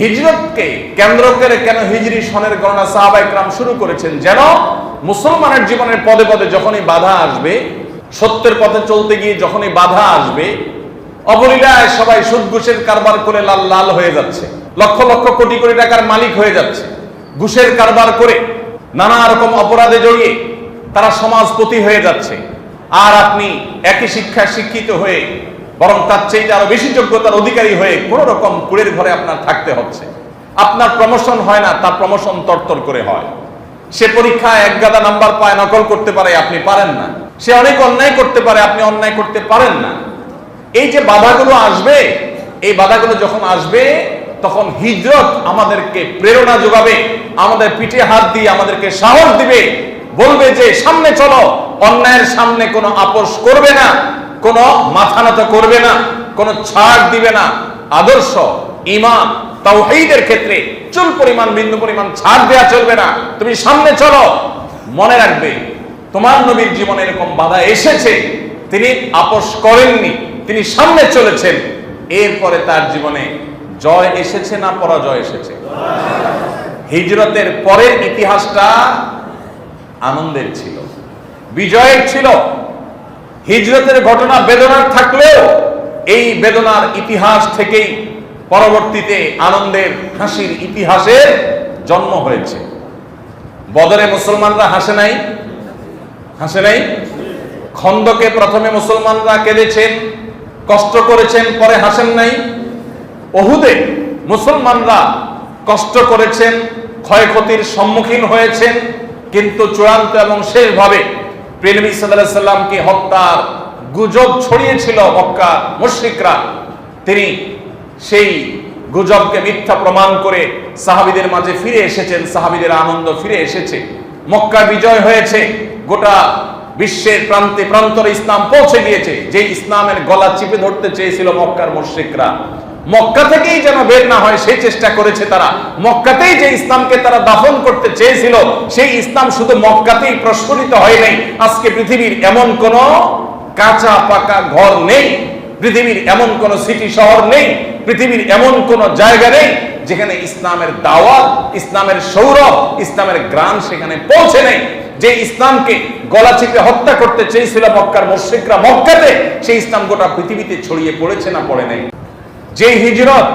হিজরতকে কেন্দ্র করে কেন হিজরি সনের গণনা সাহাবা ইকরাম শুরু করেছেন? যেন মুসলমানের জীবনের পদে পদে যখনই বাধা আসবে, সত্যের পথে চলতে গিয়ে যখনই বাধা আসবে, অবলীলায় সবাই সুদ ঘুষের কারবার করে লাল লাল হয়ে যাচ্ছে, লক্ষ লক্ষ কোটি কোটি টাকার মালিক হয়ে যাচ্ছে। ঘুষের কারবার করে নানা রকম অপরাধে জড়িয়ে তারা সমাজপতি হয়ে যাচ্ছে। আর আপনি একই শিক্ষায় শিক্ষিত হয়ে বরং তার চেয়ে আরও বেশি যোগ্যতার অধিকারী হয়ে কোন রকম কুড়ের ঘরে আপনার থাকতে হচ্ছে। আপনার প্রমোশন হয় না, তার প্রমোশন তরতর করে হয়। সে পরীক্ষায় এক গাদা নাম্বার পায়, নকল করতে পারে, আপনি পারেন না। সে অনেক অন্যায় করতে পারে, আপনি অন্যায় করতে পারেন না। এই যে বাধাগুলো আসবে, এই বাধাগুলো যখন আসবে, তখন হিজরত আমাদেরকে প্রেরণা যোগাবে, আমাদের পিঠে হাত দিয়ে আমাদেরকে সাহস দিবে, বলবে যে সামনে চলো, অন্যায়ের সামনে কোনো আপোষ করবে না। কোনো মাথা নত করবে না, কোনো ছাড় দিবে না। আদর্শ ইমান তাওহীদের ক্ষেত্রে চুল পরিমাণ, বিন্দু পরিমাণ ছাড় দেয়া চলবে না। তুমি সামনে চলো, মনে রাখবে, তোমার নবীর জীবনে এরকম বাধা এসেছে, তিনি আপোষ করেননি, তিনি সামনে চলেছেন। এরপরে তার জীবনে জয় এসেছে না পরাজয় এসেছে? হিজরতের পরের ইতিহাসটা আনন্দের ছিল, বিজয়ের ছিল হিজরতের ঘটনা বেদনার থাকলেও এই বেদনার ইতিহাস থেকেই পরবর্তীতে আনন্দের হাসির ইতিহাসের জন্ম হয়েছে। বদরে মুসলমানরা হাসে নাই? হাসে নাই? খন্দকে প্রথমে মুসলমানরা কেঁদেছেন, কষ্ট করেছেন, পরে হাসেন নাই? ওহুদে মুসলমানরা কষ্ট করেছেন, ক্ষয়ক্ষতির সম্মুখীন হয়েছেন, কিন্তু চূড়ান্ত এবং শেষভাবে প্রেমী সাল্লাহ হত্যার গুজব ছড়িয়েছিল মক্কা মুশ্রিকরা। তিনি সেই গুজবকে মিথ্যা প্রমাণ করে সাহাবিদের মাঝে ফিরে এসেছেন, সাহাবিদের আনন্দ ফিরে এসেছে। মক্কা বিজয় হয়েছে, গোটা বিশ্বের প্রান্তে প্রান্তরে ইসলাম পৌঁছে গিয়েছে যে ইসলামের গলা চিপে ধরতে চেয়েছিল মক্কার মুশ্রিকরা। মক্কা থেকেই যেন বের না হয়, সেই চেষ্টা করেছে তারা। মক্কাতেই যে ইসলামকে তারা দাফন করতে চেয়েছিল, সেই ইসলাম শুধু মক্কাতেই প্রস্ফুটিত হয় নাই। আজকে পৃথিবীর এমন কোন কাঁচা পাকা ঘর নেই, পৃথিবীর এমন কোন সিটি শহর নেই, পৃথিবীর এমন কোন জায়গা নেই যেখানে ইসলামের দাওয়াত, ইসলামের সৌরভ, ইসলামের গ্রাম সেখানে পৌঁছে নেই। যে ইসলামকে গলা চিপে হত্যা করতে চেয়েছিল মক্কার মুশ্রিকরা মক্কাতে, সেই ইসলাম গোটা পৃথিবীতে ছড়িয়ে পড়েছে না পড়ে নেই। যে হিজরত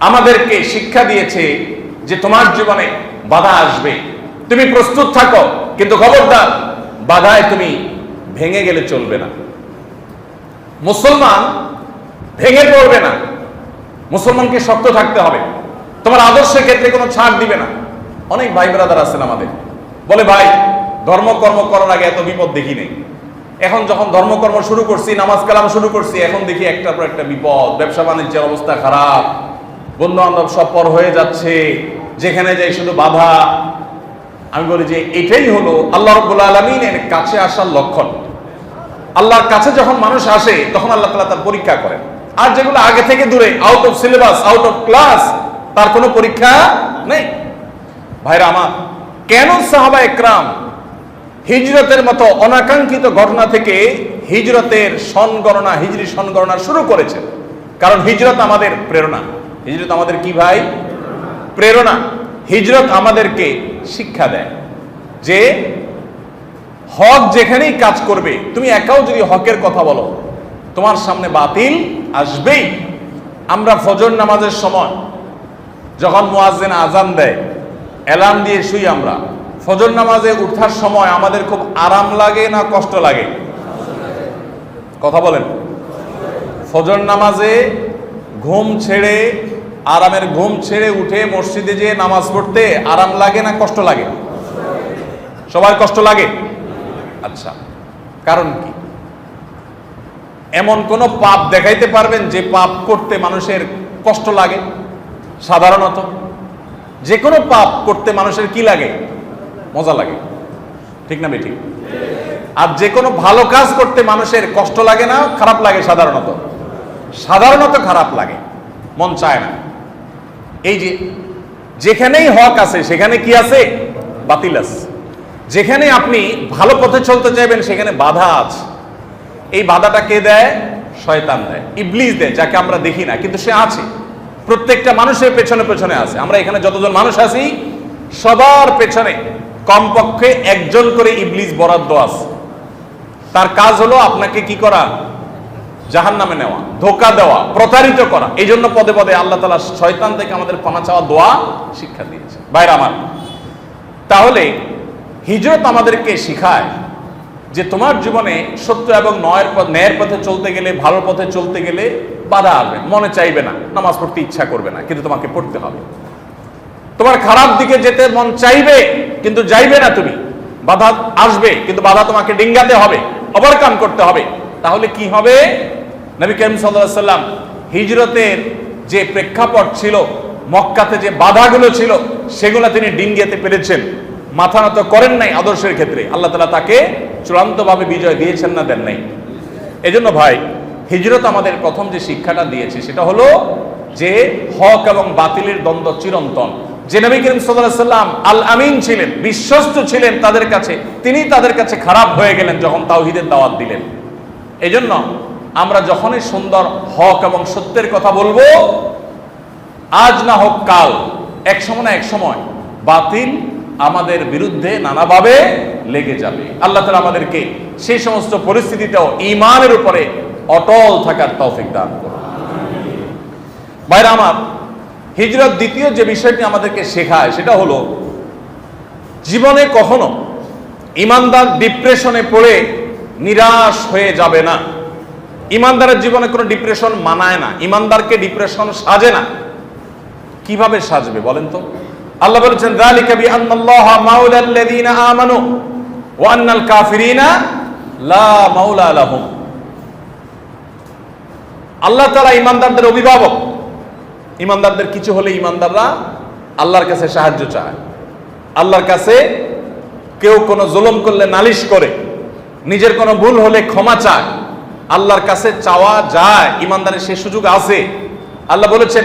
আমাদেরকে শিক্ষা দিয়েছে যে তোমার জীবনে বাধা আসবে। তুমি প্রস্তুত থাকো, কিন্তু খবরদার, বাধায় তুমি ভেঙে গেলে চলবে না। মুসলমান ভেঙে পড়বে না। মুসলমানকে শক্ত থাকতে হবে। তোমার আদর্শের ক্ষেত্রে কোনো ছাড় দিবে না। অনেক ভাই ব্রাদার আছেন আমাদের। বলে, ভাই ধর্মকর্ম করার আগে এত বিপদ দেখি নেই। এখন যখন ধর্মকর্ম শুরু করছি, নামাজ কালাম শুরু করছি, এখন দেখি একটার পর একটা বিপদ, ব্যবসা বাণিজ্যের অবস্থা খারাপ বন্ধু বান্ধব সব পর হয়ে যাচ্ছে, যেখানে যাই শুধু বাধা। আমি বলি যে এটাই হলো আল্লাহ রব্বুল আলমিনের কাছে আসার লক্ষণ। আল্লাহর কাছে যখন মানুষ আসে, তখন আল্লাহ তালা তার পরীক্ষা করেন। আর যেগুলো আগে থেকে দূরে out of syllabus out of class তার কোনো পরীক্ষা নেই। ভাইরা আমার, কেন সাহাবা একরাম হিজরতের মতো অনাকাঙ্ক্ষিত ঘটনা থেকে হিজরতের সন গণনা হিজরি সন গণনা শুরু করেছে। কারণ হিজরত আমাদের প্রেরণা। হিজরত আমাদের কি ভাই? প্রেরণা। হিজরত আমাদেরকে শিক্ষা দেয় যে হক যেখানেই কাজ করবে, তুমি একাও যদি হকের কথা বলো, তোমার সামনে বাতিল আসবেই। আমরা ফজর নামাজের সময় যখন মুয়াজ্জিন আজান দেয়, অ্যালার্ম দিয়ে শুই আমরা। ফজর নামাজে উঠার সময় আমাদের খুব আরাম লাগে না কষ্ট লাগে? কথা বলেন। ফজর নামাজে ঘুম ছেড়ে, আরামের ঘুম ছেড়ে উঠে মসজিদে যেয়ে নামাজ পড়তে আরাম লাগে না কষ্ট লাগে? সবার কষ্ট লাগে? আচ্ছা কারণ কি? এমন কোন পাপ দেখাইতে পারবেন যে পাপ করতে মানুষের কষ্ট লাগে? সাধারণত, যে কোনো পাপ করতে মানুষের কি লাগে? মজা লাগে। ঠিক না বেঠিক আর যে কোনো ভালো কাজ করতে মানুষের কষ্ট লাগে না, খারাপ লাগে সাধারণত। সাধারণত খারাপ লাগে, মন চায় না। এই যে, যেখানেই হক আছে, সেখানে কি আছে? বাতিল আছে। যেখানে আপনি ভালো পথে চলতে চাইবেন, সেখানে বাধা আছে। এই বাধাটা কে দেয়? শয়তান দেয়। ইবলিস দেয়, যাকে আমরা দেখি না, কিন্তু সে আছে। প্রত্যেকটা মানুষের পেছনে পেছনে আছে। আমরা এখানে যতজন মানুষ আছি, সবার পেছনে কমপক্ষে একজন করে ইবলিস বরাদ্দ আছে। তার কাজ হলো আপনাকে কি করা? জাহান নামে নেওয়া, ধোকা দেওয়া, প্রতারিত করা। এই জন্য পদে পদে আল্লাহ তালা শয়তান থেকে আমাদের পানা চাওয়া দোয়া, শিক্ষা দিয়েছে। বাইরে আমার, তাহলে হিজরত আমাদেরকে শিখায় যে তোমার জীবনে সত্য এবং নয়ের পথ ন্যায়ের পথে চলতে গেলে, ভালো পথে চলতে গেলে বাধা আসবে মনে চাইবে না, নামাজ পড়তে ইচ্ছা করবে না, কিন্তু তোমাকে পড়তে হবে। তোমার খারাপ দিকে যেতে মন চাইবে, কিন্তু যাইবে না তুমি। বাধা আসবে, কিন্তু বাধা তোমাকে ডিঙ্গাতে হবে ওভারকাম করতে হবে। তাহলে কি হবে? নবী করিম সাল্লাম হিজরতের যে প্রেক্ষাপট ছিল, মক্কাতে যে বাধাগুলো ছিল, সেগুলো তিনি ডিঙ্গিয়াতে পেরেছেন মাথা নত করেন নাই আদর্শের ক্ষেত্রে। আল্লাহ তালা তাকে চূড়ান্তভাবে বিজয় দিয়েছেন না দেন নাই। এজন্য ভাই, হিজরত আমাদের প্রথম যে শিক্ষাটা দিয়েছে, সেটা হলো যে হক এবং বাতিলের দ্বন্দ্ব চিরন্তন। যে নবী করিম সাল্লাম আল আমিন ছিলেন, বিশ্বস্ত ছিলেন তাদের কাছে, তিনি তাদের কাছে খারাপ হয়ে গেলেন যখন তাওহিদের দাওয়াত দিলেন। এজন্য আমরা যখনই সুন্দর হক এবং সত্যের কথা বলব, আজ না হোক কাল, এক সময় না এক সময়, বাতিল আমাদের বিরুদ্ধে নানাভাবে লেগে যাবে। আল্লাহ তালা আমাদেরকে সেই সমস্ত পরিস্থিতিতেও ইমানের উপরে অটল থাকার তৌফিক দান করুন। ভাইরা আমার হিজরত দ্বিতীয় যে বিষয়টি আমাদেরকে শেখায়, সেটা হলো, জীবনে কখনো ইমানদার ডিপ্রেশনে পড়ে নিরাশ হয়ে যাবে না। ইমানদারের জীবনে কোনো ডিপ্রেশন মানায় না, ইমানদারকে ডিপ্রেশন সাজে না। কীভাবে সাজবে বলেন তো? আল্লাহ বলেছেন যালিকা বিআন্নাল্লাহা মাওলাল লাযিনা আমানু ওয়া কাফিরিনা লা মাওলা লাহুম। আল্লাহ তাআলা ইমানদারদের অভিভাবক ইমানদারদের কিছু হলে ইমানদাররা আল্লাহর কাছে সাহায্য চায়। আল্লাহর কাছে কেউ কোনো জুলুম করলে নালিশ করে, নিজের কোনো ভুল হলে ক্ষমা চায়। আল্লাহর কাছে চাওয়া যায়, ইমানদারের সে সুযোগ আছে। আল্লাহ বলেছেন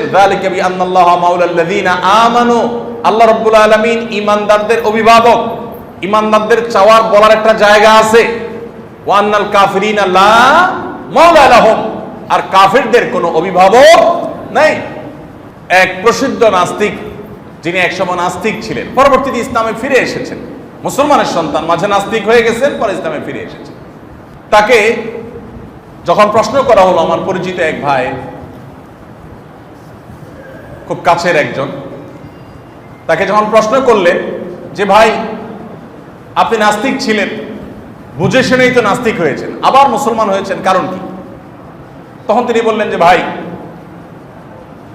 আমানু। আল্লাহ রাব্বুল আলামিন ইমানদারদের অভিভাবক, ইমানদারদের চাওয়ার বলার একটা জায়গা আছে। ওয়ান্নাল কাফিরিনা মাওলা লাহুম। আর কাফিরদের কোনো অভিভাবক নাই। এক প্রসিদ্ধ নাস্তিক, যিনি একসময় নাস্তিক ছিলেন, পরবর্তীতে ইসলামে ফিরে এসেছেন। মুসলমানের সন্তান মাঝে নাস্তিক হয়ে গেছেন, পরে ইসলামে ফিরে এসেছেন। তাকে যখন প্রশ্ন করা হলো, আমার পরিচিত এক ভাই, খুব কাছের একজন, তাকে যখন প্রশ্ন করলেন যে, ভাই, আপনি নাস্তিক ছিলেন, বুঝে শুনেই তো নাস্তিক হয়েছেন, আবার মুসলমান হয়েছেন, কারণ কি? তখন তিনি বললেন যে, ভাই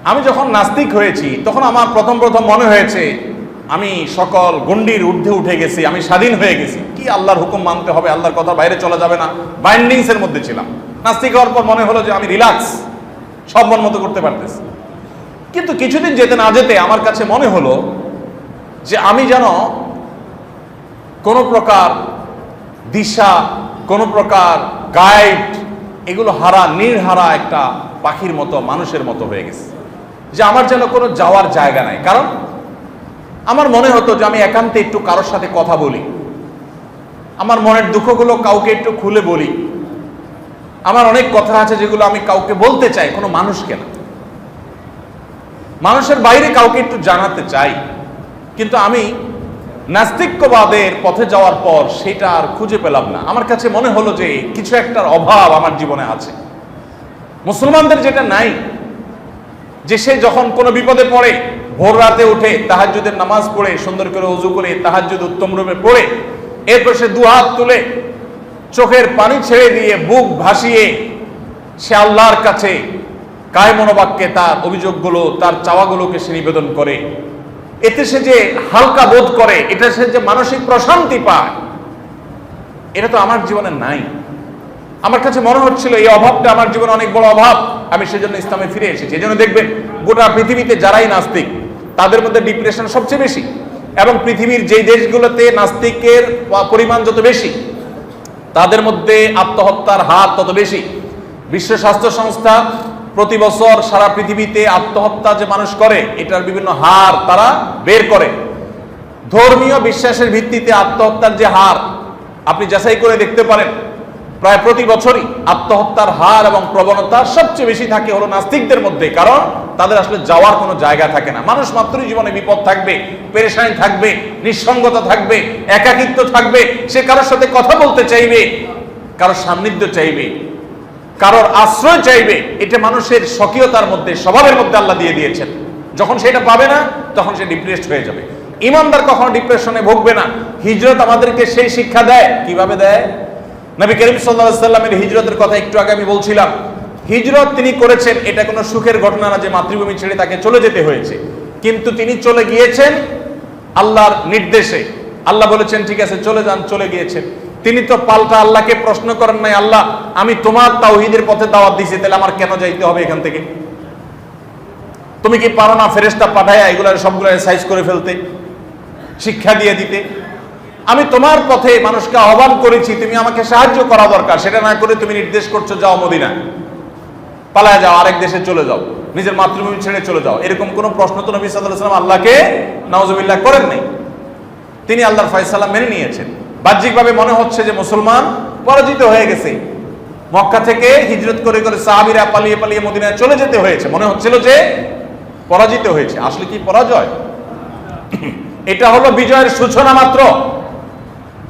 আমি যখন নাস্তিক হয়েছি, তখন আমার প্রথম প্রথম মনে হয়েছে, আমি সকল গণ্ডির ঊর্ধ্বে উঠে গেছি, আমি স্বাধীন হয়ে গেছি। কি আল্লাহর হুকুম মানতে হবে? আল্লাহর কথা বাইরে চলা যাবে না। বাইন্ডিংস এর মধ্যে ছিলাম। নাস্তিক হওয়ার পর মনে হলো যে আমি রিল্যাক্স সব মন মতো করতে পারতেছি। কিন্তু কিছুদিন যেতে না যেতে আমার কাছে মনে হলো যে আমি যেন কোনো প্রকার দিশা, কোনো প্রকার গাইড এগুলো হারা, নির্হারা একটা পাখির মতো, মানুষের মতো হয়ে গেছে। যে আমার যেন কোনো যাওয়ার জায়গা নাই। কারণ আমার মনে হতো যে আমি একান্তে একটু কারোর সাথে কথা বলি। আমার মনের দুঃখগুলো কাউকে একটু খুলে বলি। আমার অনেক কথা আছে যেগুলো আমি কাউকে বলতে চাই, কোনো মানুষকে না। মানুষের বাইরে কাউকে একটু জানাতে চাই। কিন্তু আমি নাস্তিক্যবাদের পথে যাওয়ার পর সেটা আর খুঁজে পেলাম না। আমার কাছে মনে হলো যে কিছু একটার অভাব আমার জীবনে আছে। মুসলমানদের যেটা নাই যে সে যখন কোনো বিপদে পড়ে, ভোর রাতে উঠে তাহাজ্জুদের নামাজ পড়ে, সুন্দর করে উজু করে তাহাজ্জুদ উত্তম রূপে পড়ে, এরপর সে দুহাত তুলে চোখের পানি ছেড়ে দিয়ে বুক ভাসিয়ে সে আল্লাহর কাছে কায় মনোবাক্যে তার অভিযোগগুলো, তার চাওয়াগুলোকে সে নিবেদন করে। এতে সে যে হালকা বোধ করে, এটা সে যে মানসিক প্রশান্তি পায়, এটা তো আমার জীবনে নাই। আমার কাছে মনে হচ্ছিল এই অভাবটা আমার জীবনে অনেক বড় অভাব। আমি সেজন্য ইসলামে ফিরে এসেছি। এই জন্য দেখবেন, গোটা পৃথিবীতে যারাই নাস্তিক, তাদের মধ্যে ডিপ্রেশন সবচেয়ে বেশি এবং পৃথিবীর যেই দেশগুলোতে নাস্তিকের পরিমাণ যত বেশি, তাদের মধ্যে আত্মহত্যার হার তত বেশি। বিশ্ব স্বাস্থ্য সংস্থা প্রতি বছর সারা পৃথিবীতে আত্মহত্যা যে মানুষ করে, এটার বিভিন্ন হার তারা বের করে। ধর্মীয় বিশ্বাসের ভিত্তিতে আত্মহত্যার যে হার, আপনি যাচাই করে দেখতে পারেন। প্রায় প্রতি বছরই আত্মহত্যার হার এবং প্রবণতা সবচেয়ে বেশি থাকে হলো নাস্তিকদের মধ্যে, কারণ তাদের আসলে যাওয়ার কোনো জায়গা থাকে না। মানুষ মাত্রই জীবনে বিপদ থাকবে, পেরেশানি থাকবে, নিঃসঙ্গতা থাকবে, একাকিত্ব থাকবে, সে কারোর সাথে কথা বলতে চাইবে, কারোর সান্নিধ্য চাইবে, কারোর আশ্রয় চাইবে, এটা মানুষের স্বকীয়তার মধ্যে, স্বভাবের মধ্যে আল্লাহ দিয়ে দিয়েছেন। যখন সেটা পাবে না, তখন সে ডিপ্রেসড হয়ে যাবে। ইমানদার কখনো ডিপ্রেশনে ভুগবে না। হিজরত আমাদেরকে সেই শিক্ষা দেয়। কীভাবে দেয়? নবী করিম সাল্লাহ সাল্লামের হিজরতের কথা একটু আগে আমি বলছিলাম। হিজরত তিনি করেছেন, এটা কোনো সুখের ঘটনা না যে মাতৃভূমি ছেড়ে তাকে চলে যেতে হয়েছে। কিন্তু তিনি চলে গিয়েছেন আল্লাহর নির্দেশে। আল্লাহ বলেছেন, ঠিক আছে, চলে যান, চলে গিয়েছেন। তিনি তো পাল্টা আল্লাহকে প্রশ্ন করেন নাই, আল্লাহ, আমি তোমার তাওহিদের পথে দাওয়াত দিছি তাহলে আমার কেন যাইতে হবে এখান থেকে? তুমি কি পারো না ফেরেস্তা পাঠায় এগুলার সবগুলো সাইজ করে ফেলতে, শিক্ষা দিয়ে দিতে? আমি তোমার পথে মানুষকে আহ্বান করেছি, তুমি আমাকে সাহায্য করা দরকার। সেটা না করে তুমি নির্দেশ করছ, যাও মদিনা পালায় যাও, আরেক দেশে চলে যাও। নিজের মাতৃভূমি ছেড়ে চলে যাও। এরকম কোনো প্রশ্ন তো নবী সাল্লাম আল্লাহকে নওয়াজবিল্লাহ করেন নাই। তিনি আল্লাহর ফয়সালা মেনে নিয়েছেন। বাহ্যিকভাবে মনে হচ্ছে যে মুসলমান পরাজিত হয়ে গেছে। মক্কা থেকে হিজরত করে করে সাহাবিরা পালিয়ে পালিয়ে মদিনায় চলে যেতে হয়েছে। মনে হচ্ছিল যে পরাজিত হয়েছে। আসলে কি পরাজয়? এটা হলো বিজয়ের সূচনা মাত্র।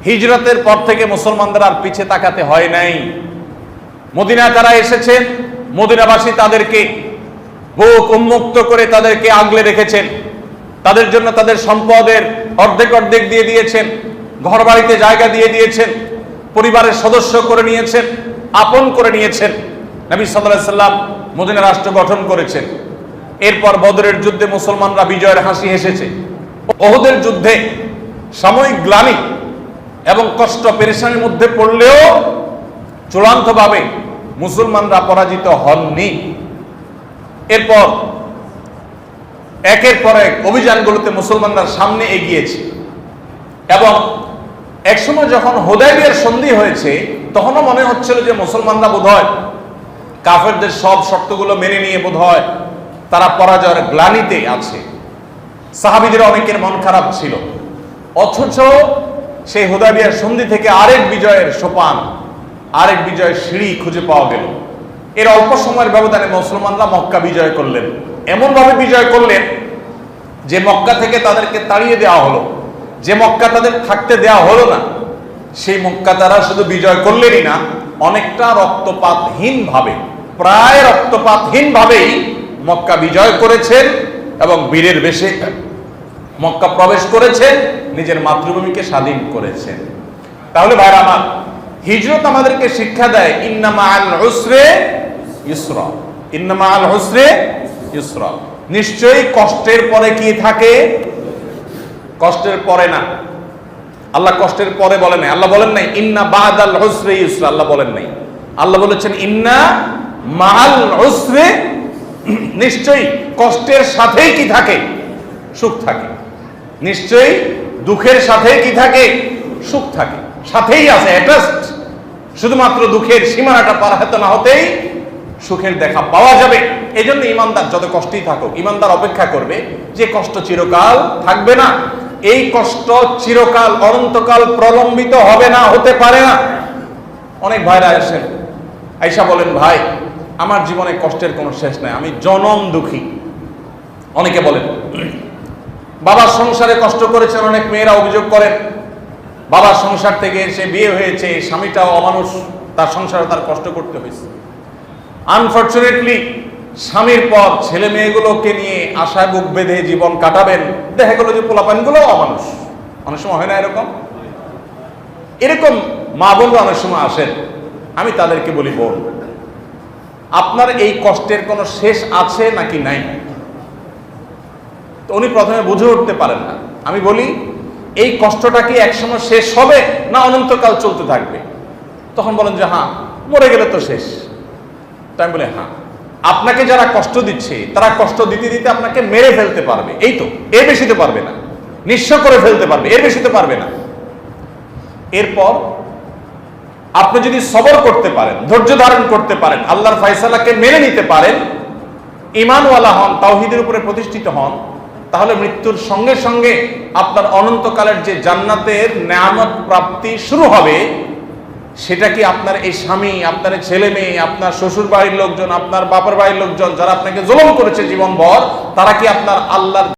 হিজরতের পর থেকে মুসলমানদের আর পিছে তাকাতে হয় নাই। মদিনায় তারা এসেছেন, মদিনাবাসী তাদেরকে বুক উন্মুক্ত করে তাদেরকে আগলে রেখেছেন। তাদের জন্য তাদের সম্পদের অর্ধেক অর্ধেক দিয়ে দিয়েছেন ঘর বাড়িতে জায়গা দিয়ে দিয়েছেন, পরিবারের সদস্য করে নিয়েছেন, আপন করে নিয়েছেন। নবী সাল্লাহ সাল্লাম মদিনা রাষ্ট্র গঠন করেছেন। এরপর বদরের যুদ্ধে মুসলমানরা বিজয়ের হাসি হেসেছে। ওহদের যুদ্ধে সাময়িক গ্লানি এবং কষ্ট পেরেশানির মধ্যে পড়লেও চূড়ান্তভাবে মুসলমানরা পরাজিত হননি। এরপর, একের পর এক অভিযানগুলোতে মুসলমানরা সামনে এগিয়েছে। এবং একসময় যখন হোদাইবিয়ার সন্ধি হয়েছে, তখনও মনে হচ্ছিল যে মুসলমানরা বোধহয় কাফেরদের সব শর্তগুলো মেনে নিয়ে বোধহয় তারা পরাজয়ের গ্লানিতে আছে। সাহাবিদের অনেকের মন খারাপ ছিল। অথচ সেই হুদাবিয়ার সন্ধি থেকে আরেক বিজয়ের সোপান, আরেক বিজয়ের সিঁড়ি খুঁজে পাওয়া গেল। এর অল্প সময়ের ব্যবধানে মুসলমানরা মক্কা বিজয় করলেন। এমনভাবে বিজয় করলেন যে মক্কা থেকে তাদেরকে তাড়িয়ে দেওয়া হলো। যে মক্কা তাদের থাকতে দেওয়া হলো না, সেই মক্কা তারা শুধু বিজয় করলেনই না, অনেকটা রক্তপাতহীন ভাবে, প্রায় রক্তপাতহীন ভাবেই মক্কা বিজয় করেছেন এবং বীরের বেশে মক্কা প্রবেশ করেছেন, নিজের মাতৃভূমিকে স্বাধীন করেছেন। তাহলে ভাইরা আমার, হিজরত আমাদেরকে শিক্ষা দেয়, ইন্নামা আল হুসরে ইসরা। ইন্নামা আল হুসরে ইসরা। নিশ্চয়ই কষ্টের পরে কি থাকে? কষ্টের পরে না। আল্লাহ কষ্টের পরে বলেন নাই। আল্লাহ বলেন নাই, ইন্না বাদ আল হুসরে ইসরা। আল্লাহ বলেন নাই। আল্লাহ বলেছেন, ইন্না মাল হুসরে নিশ্চয়ই কষ্টের সাথেই কি থাকে? সুখ থাকে। নিশ্চয়ই দুঃখের সাথে কি থাকে? সুখ থাকে। সাথেই আছে অ্যাটাচড শুধুমাত্র দুঃখের সীমানাটা পার হতে না হতেই সুখের দেখা পাওয়া যাবে। এই জন্য ইমানদার যত কষ্টই থাকুক, ইমানদার অপেক্ষা করবে যে কষ্ট চিরকাল থাকবে না। এই কষ্ট চিরকাল, অনন্তকাল প্রলম্বিত হবে না, হতে পারে না। অনেক ভাইরা আসেন। আইসা বলেন, ভাই, আমার জীবনে কষ্টের কোনো শেষ নাই। আমি জনম দুঃখী। অনেকে বলেন বাবার সংসারে কষ্ট করেছেন অনেক মেয়েরা অভিযোগ করেন। বাবার সংসার থেকে এসে বিয়ে হয়েছে, স্বামীটাও অমানুষ, তার সংসারে তার কষ্ট করতে হয়েছে। আনফর্চুনেটলি স্বামীর পর ছেলে মেয়েগুলোকে নিয়ে আশায় বুক বেঁধে জীবন কাটাবেন। দেখা গেল যে পোলাপানগুলো অমানুষ। অনেক সময় হয় না এরকম? এরকম মা বোনরা অনেক সময় আসেন। আমি তাদেরকে বলি, বোন, আপনার এই কষ্টের কোনো শেষ আছে নাকি নাই? তো উনি প্রথমে বুঝে উঠতে পারেন না। আমি বলি, এই কষ্টটা কি একসময় শেষ হবে না অনন্তকাল চলতে থাকবে? তখন বলেন যে হ্যাঁ মরে গেলে তো শেষ। তো আমি বলি হ্যাঁ আপনাকে যারা কষ্ট দিচ্ছে, তারা কষ্ট দিতে দিতে আপনাকে মেরে ফেলতে পারবে। এই তো, এর বেশিতে পারবে না। নিঃস্ব করে ফেলতে পারবে, এর বেশিতে পারবে না। এরপর, আপনি যদি সবর করতে পারেন, ধৈর্য ধারণ করতে পারেন, আল্লাহর ফয়সালাকে মেনে নিতে পারেন ইমানওয়ালা হন, তাওহিদের উপরে প্রতিষ্ঠিত হন তাহলে মৃত্যুর সঙ্গে সঙ্গে আপনার অনন্তকালের যে জান্নাতের নেয়ামত প্রাপ্তি শুরু হবে, সেটা কি আপনার এই স্বামী, আপনার ছেলে মেয়ে, আপনার শ্বশুর বাড়ির লোকজন, আপনার বাপার বাড়ির লোকজন, যারা আপনাকে জলম করেছে জীবন ভর তারা কি আপনার আল্লাহর